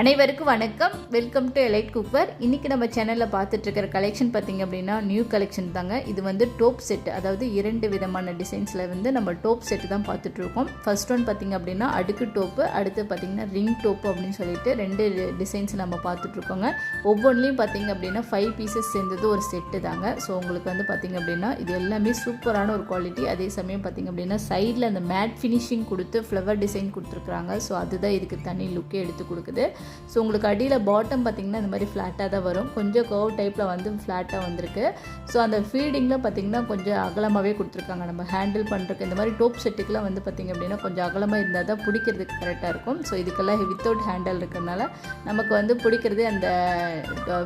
அனைவருக்கும் வணக்கம். Welcome to elite cookware இன்றைக்கி நம்ம சேனலில் பார்த்துட்ருக்கிற கலெக்ஷன் பார்த்தீங்க அப்படின்னா நியூ கலெக்ஷன் தாங்க. இது வந்து டோப் செட் அதாவது இரண்டு விதமான டிசைன்ஸில் வந்து நம்ம டோப் செட்டு தான் பார்த்துட்ருக்கோம் ஃபர்ஸ்ட் ஒன் பார்த்தீங்க அப்படின்னா அடுக்கு டோப்பு அடுத்து பார்த்தீங்கன்னா ரிங் டோப்பு அப்படின்னு சொல்லிட்டு ரெண்டு டிசைன்ஸ் நம்ம பார்த்துட்ருக்கோங்க ஒவ்வொன்றிலையும் பார்த்தீங்க அப்படின்னா ஃபைவ் பீசஸ் சேர்ந்தது ஒரு செட்டு தாங்க. ஸோ உங்களுக்கு வந்து பார்த்தீங்க அப்படின்னா இது எல்லாமே சூப்பரான ஒரு குவாலிட்டி அதே சமயம் பார்த்தீங்க அப்படின்னா சைடில் அந்த மேட் ஃபினிஷிங் கொடுத்து ஃப்ளவர் டிசைன் கொடுத்துருக்குறாங்க. ஸோ அதுதான் இதுக்கு தனி லுக்கே எடுத்து கொடுக்குது. ஸோ உங்களுக்கு அடியில் பாட்டம் பார்த்தீங்கன்னா இந்த மாதிரி ஃப்ளாட்டாக தான் வரும். கொஞ்சம் கர்வ் டைப்பில் வந்து ஃப்ளாட்டாக வந்திருக்கு. ஸோ அந்த ஃபீடிங்கில் பார்த்தீங்கன்னா கொஞ்சம் அகலமாகவே கொடுத்துருக்காங்க. நம்ம ஹேண்டில் பண்ணுறதுக்கு இந்த மாதிரி டோப் செட்டுக்கெலாம் வந்து பார்த்திங்க அப்படின்னா கொஞ்சம் அகலமாக இருந்தால் தான் பிடிக்கிறதுக்கு கரெக்டாக இருக்கும். ஸோ இதுக்கெல்லாம் வித்தவுட் ஹேண்டில் இருக்கிறதுனால நமக்கு வந்து பிடிக்கிறதே அந்த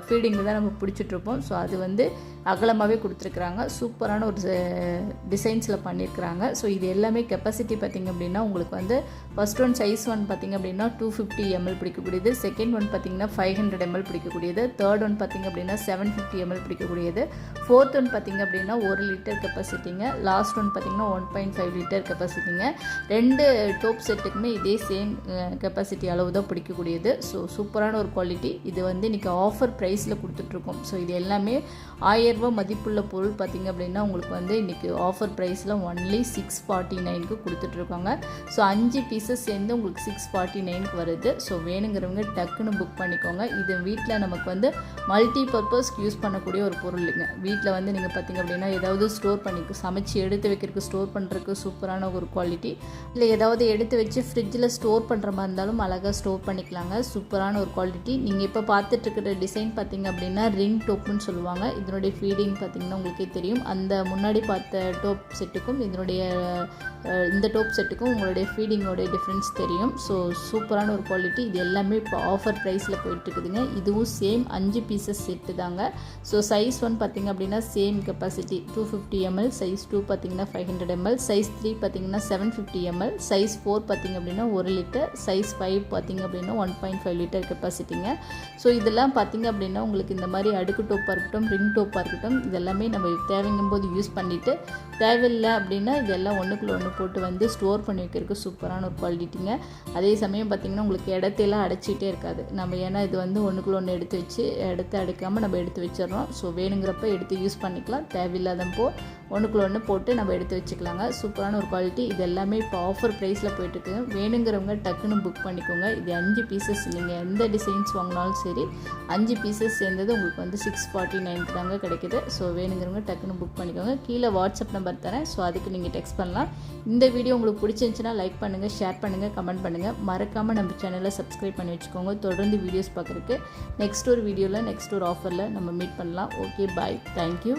ஃபீடிங் தான் நம்ம பிடிச்சிட்ருப்போம் ஸோ அது வந்து அகலமாகவே கொடுத்துருக்குறாங்க. சூப்பரான ஒரு டிசைன்ஸில் பண்ணியிருக்கிறாங்க ஸோ இது எல்லாமே கெப்பாசிட்டி பார்த்திங்க அப்படின்னா உங்களுக்கு வந்து ஃபஸ்ட் ஒன் சைஸ் ஒன் பார்த்திங்க அப்படின்னா டூ ஃபிஃப்டி எம்எல் பிடிக்கக்கூடியது. செகண்ட் ஒன் பார்த்திங்கன்னா ஃபைவ் ஹண்ட்ரட் எம்எல் பிடிக்கக்கூடியது. தேர்ட் ஒன் பார்த்திங்க அப்படின்னா செவன் ஃபிஃப்டி எம்எல் பிடிக்கக்கூடியது. ஃபோர்த் ஒன் பார்த்திங்க அப்படின்னா ஒரு லிட்டர் கெப்பாசிட்டிங்க லாஸ்ட் ஒன் பார்த்திங்கன்னா ஒன் பாயிண்ட் ஃபைவ் லிட்டர் கெப்பாசிட்டிங்க ரெண்டு டோப் செட்டுக்குமே இதே சேம் கெப்பாசிட்டி அளவு தான் பிடிக்கக்கூடியது. ஸோ சூப்பரான ஒரு குவாலிட்டி இது வந்து இன்றைக்கி ஆஃபர் ப்ரைஸில் கொடுத்துட்ருக்கோம். ஸோ இது எல்லாமே ஆயிரரூபா மதிப்புள்ள பொருள் பார்த்திங்க அப்படின்னா உங்களுக்கு வந்து இன்றைக்கி ஆஃபர் ப்ரைஸில் ஒன்லி சிக்ஸ் ஃபார்ட்டி நைனுக்கு கொடுத்துட்ருக்காங்க. ஸோ அஞ்சு பீசஸ் சேர்ந்து உங்களுக்கு சிக்ஸ் ஃபார்ட்டி நைனுக்கு வருது. ஸோ வேணுங்கிறவங்க டக்குன்னு புக் பண்ணிக்கோங்க. இது வீட்டில் நமக்கு வந்து மல்டி பர்பஸ்க்கு யூஸ் பண்ணக்கூடிய ஒரு பொருள் இல்லைங்க. வீட்டில் வந்து நீங்கள் பார்த்திங்க அப்படின்னா ஏதாவது ஸ்டோர் பண்ணி சமைச்சு எடுத்து வைக்கிறதுக்கு ஸ்டோர் பண்ணுறதுக்கு சூப்பரான ஒரு குவாலிட்டி இல்லை ஏதாவது எடுத்து வச்சு ஃப்ரிட்ஜில் ஸ்டோர் பண்ணுற மாதிரி இருந்தாலும் அழகாக ஸ்டோர் பண்ணிக்கலாங்க. சூப்பரான ஒரு குவாலிட்டி நீங்கள் இப்போ பார்த்துட்டு இருக்கிற டிசைன் பார்த்திங்க அப்படின்னா ரிங் டோப்புன்னு சொல்லுவாங்க. இதனுடைய ஃபீடிங் பார்த்திங்கன்னா உங்களுக்கே தெரியும். அந்த முன்னாடி பார்த்த டோப் செட்டுக்கும் இதனுடைய இந்த டோப் செட்டுக்கும் உங்களுடைய ஃபீடிங்கோடைய டிஃப்ரென்ஸ் தெரியும். ஸோ சூப்பரான ஒரு குவாலிட்டி இது எல்லாமே இப்போ ஆஃபர் ப்ரைஸில் போயிட்டுருக்குதுங்க. இதுவும் சேம் அஞ்சு பீசஸ் செட்டு தாங்க. ஸோ சைஸ் ஒன் பார்த்திங்க அப்படின்னா same capacity two fifty ML size two பார்த்திங்கன்னா five hundred ML size three பார்த்திங்கன்னா seven fifty ML size four பார்த்திங்க அப்படின்னா ஒரு லிட்டர் சைஸ் ஃபைவ் பார்த்திங்க அப்படின்னா ஒன் பாயிண்ட் ஃபைவ் லிட்டர் கெப்பாசிட்டிங்க ஸோ இதெல்லாம் பார்த்திங்க அப்படின்னா உங்களுக்கு இந்த மாதிரி அடுக்கு டோப்பாக இருக்கட்டும் ரிங் டோப்பாக இருக்கட்டும் இதெல்லாமே நம்ம தேவைங்கும் போது யூஸ் பண்ணிவிட்டு தேவையில்லை அப்படின்னா இதெல்லாம் ஒன்றுக்குள்ள ஒன்று போட்டு வந்து ஸ்டோர் பண்ணி வைக்கிறதுக்கு சூப்பரான ஒரு குவாலிட்டிங்க அதே சமயம் பார்த்திங்கன்னா உங்களுக்கு இடத்தையெல்லாம் அடைச்சிட்டே இருக்காது. நம்ம ஏன்னா இது வந்து ஒன்றுக்குள்ள ஒன்று எடுத்து வச்சு எடுத்து அடைக்காமல் நம்ம எடுத்து வச்சிடறோம். ஸோ வேணுங்கிறப்ப எடுத்து யூஸ் பண்ணிக்கலாம். தேவையில்லாதப்போ ஒன்றுக்குள்ள ஒன்று போட்டு நம்ம எடுத்து வச்சுக்கலாங்க. சூப்பரான ஒரு குவாலிட்டி இது எல்லாமே இப்போ ஆஃபர் ப்ரைஸில் போயிட்டுருக்கு. வேணுங்கிறவங்க டக்குன்னு புக் பண்ணிக்கோங்க. இது அஞ்சு பீசஸ் நீங்கள் எந்த டிசைன்ஸ் வாங்கினாலும் சரி அஞ்சு பீசஸ் சேர்ந்தது உங்களுக்கு வந்து சிக்ஸ் ஃபார்ட்டி நைன்க்கு தாங்க கிடைக்குது. ஸோ வேணுங்கிறவங்க டக்குன்னு புக் பண்ணிக்கோங்க. கீழே வாட்ஸ்அப் நம்பர் தரேன். ஸோ அதுக்கு நீங்கள் டெக்ஸ்ட் பண்ணலாம். இந்த வீடியோ உங்களுக்கு பிடிச்சிருந்துச்சுன்னா லைக் பண்ணுங்கள் ஷேர் பண்ணுங்கள் கமெண்ட் பண்ணுங்கள் மறக்காமல் நம்ம சேனலை சப்ஸ்கிரைப் பண்ணி வச்சுக்கோங்க. தொடர்ந்து வீடியோஸ் பார்க்குறதுக்கு நெக்ஸ்ட் ஒரு வீடியோவில் நெக்ஸ்ட் ஒரு ஆஃபரில் நம்ம மீட் பண்ணலாம். Okay bye thank you